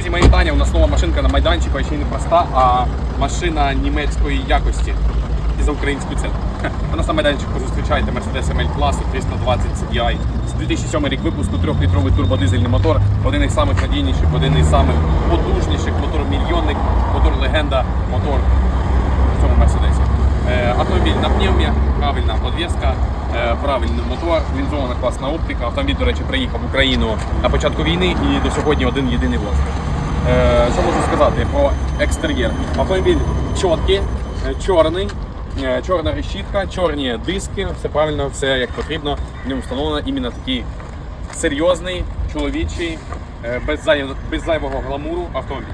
Друзі, мої вітання. У нас нова машинка на майданчику, а ще не проста, а машина німецької якості і за українську ціну. У нас на майданчику зустрічаєте Mercedes ML класу 320 CDI. З 2007 рік випуску 3-літровий турбодизельний мотор, один із самих надійніших, один із самих потужніших, мотор мільйонник, мотор легенда, мотор в цьому Мерседесі. Автомобіль на пневмі, правильна подвеска, е, правильний мотор, лінзована класна оптика. Автомобіль, до речі, приїхав в Україну на початку війни і до сьогодні один єдиний власник. Е, Що можу сказати про екстер'єр? Автомобіль чіткий, е, чорний, е, чорна решітка, чорні диски, все правильно, все як потрібно. В ньому встановлено іменно такий серйозний, чоловічий, без, зай- без зайвого гламуру автомобіль.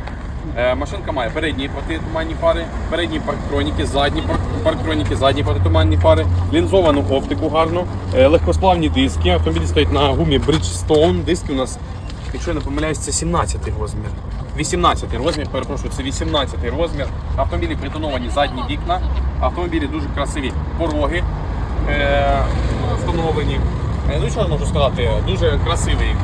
Машинка має передні протитуманні фари, передні парктроніки, задні парктроніки, задні протитуманні фари, лінзовану оптику гарну, легкосплавні диски. Автомобіль стоїть на гумі Bridgestone. Диски у нас, якщо я не помиляюсь, це 17 розмір. 18 розмір, перепрошую, це 18 розмір. Автомобілі притоновані задні вікна, автомобілі дуже красиві пороги е, встановлені. Е, Ну що я можу сказати, дуже красивий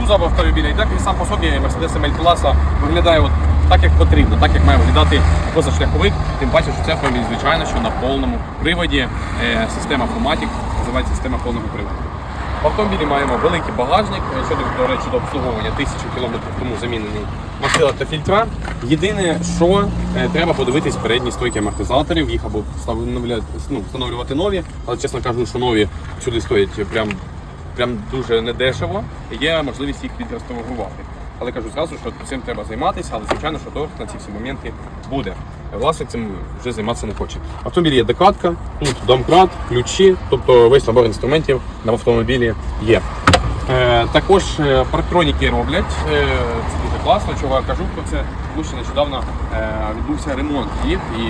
кузов автомобіля. І так він сам по собі Mercedes ML класа виглядає от так, як потрібно, так як має виглядати позашляховик. Тим паче, що це автомобіль, звичайно, що на повному приводі. Е, Система Fomatic, називається система повного приводу. В автомобілі маємо великий багажник, е, що до речі, до обслуговування тисячу кілометрів тому замінений мастила та фільтра. Єдине, що е, треба подивитись передні стойки амортизаторів, їх або встановлювати, ну, встановлювати нові, але чесно кажу, що нові сюди стоять прям, прям дуже недешево. Є можливість їх відреставрувати. Але кажу зразу, що цим треба займатися, але звичайно, що торг на ці всі моменти буде. Власник цим вже займатися не хоче. В автомобілі є декатка, тут домкрат, ключі, тобто весь набор інструментів на автомобілі є. Е, також е, парктроніки роблять. Е, це дуже класно, чого я кажу про це, тому що нещодавно е, відбувся ремонт їх і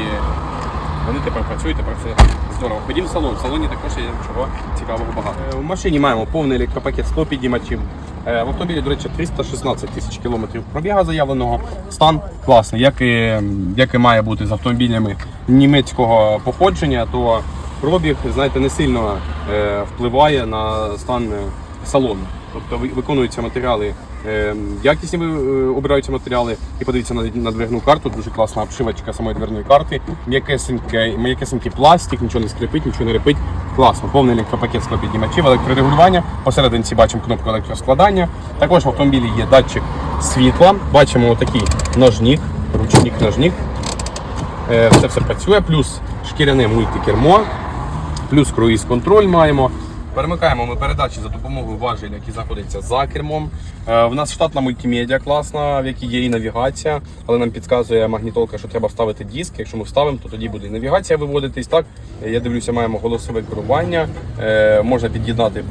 вони тепер працюють, тепер це здорово. Ходім в салон. В салоні також є чого цікавого багато. Е, У машині маємо повний електропакет 100 підіймачів. Е, В автомобілі, до речі, 316 тисяч кілометрів пробіга заявленого. Стан класний, як і, як і має бути з автомобілями німецького походження, то пробіг, знаєте, не сильно е, впливає на стан салону. Тобто виконуються матеріали, е, якісні е, обираються матеріали. І подивіться на, дверну карту, дуже класна обшивочка самої дверної карти. М'якесенький, пластик, нічого не скрипить, нічого не репить. Класно, повний електропакет склопіднімачів, електрорегулювання. Посерединці бачимо кнопку електроскладання. Також в автомобілі є датчик світла. Бачимо отакий ножник, ручник ножник. Е, Це все працює, плюс шкіряне мультикермо, плюс круїз-контроль маємо. Перемикаємо ми передачі за допомогою важеля, який знаходиться за кермом. Е, В нас штатна мультимедіа класна, в якій є і навігація, але нам підказує магнітолка, що треба вставити диск. Якщо ми вставимо, то тоді буде і навігація виводитись. Так Е, я дивлюся, маємо голосове керування. Е, Можна під'єднати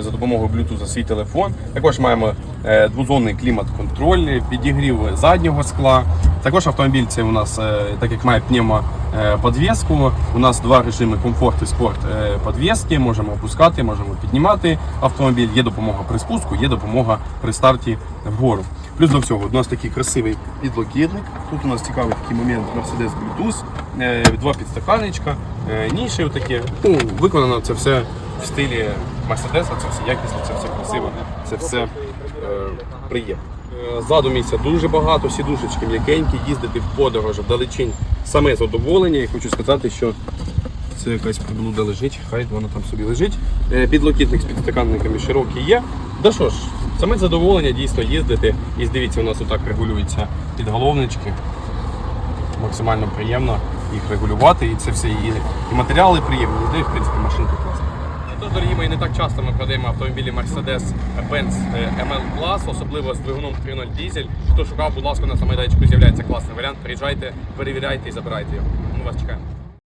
за допомогою Bluetooth свій телефон. Також маємо е, двозонний клімат-контроль, підігрів заднього скла. Також автомобіль це у нас, е, так як має пневмо е. У нас два режими комфорт і спорт е, подвіски. Можемо опускати, можемо піднімати автомобіль. Є допомога при спуску, є допомога при старті вгору. Плюс до всього, у нас такий красивий підлокітник. Тут у нас цікавий такий момент Mercedes Bluetooth, два підстаканничка, е, ніші такі. Ну, виконано це все в стилі Mercedes, це все якісно, це все красиво, це все е, приємно. Ззаду місця дуже багато, сідушечки м'якенькі, їздити в подорож вдалечінь саме задоволення. І хочу сказати, що це якась приблуда лежить, хай вона там собі лежить. Е, Підлокітник з підстаканниками широкий є. Да що ж, саме задоволення дійсно їздити. І дивіться, у нас отак регулюються підголовнички. Максимально приємно їх регулювати. І це все і, і матеріали приємні, ну, і в принципі машинка класна. Дорогі мої, не так часто ми продаємо автомобілі Mercedes-Benz ML Plus, особливо з двигуном 3.0 дізель. Хто шукав, будь ласка, на самодайчику з'являється класний варіант. Приїжджайте, перевіряйте і забирайте його. Ми вас чекаємо.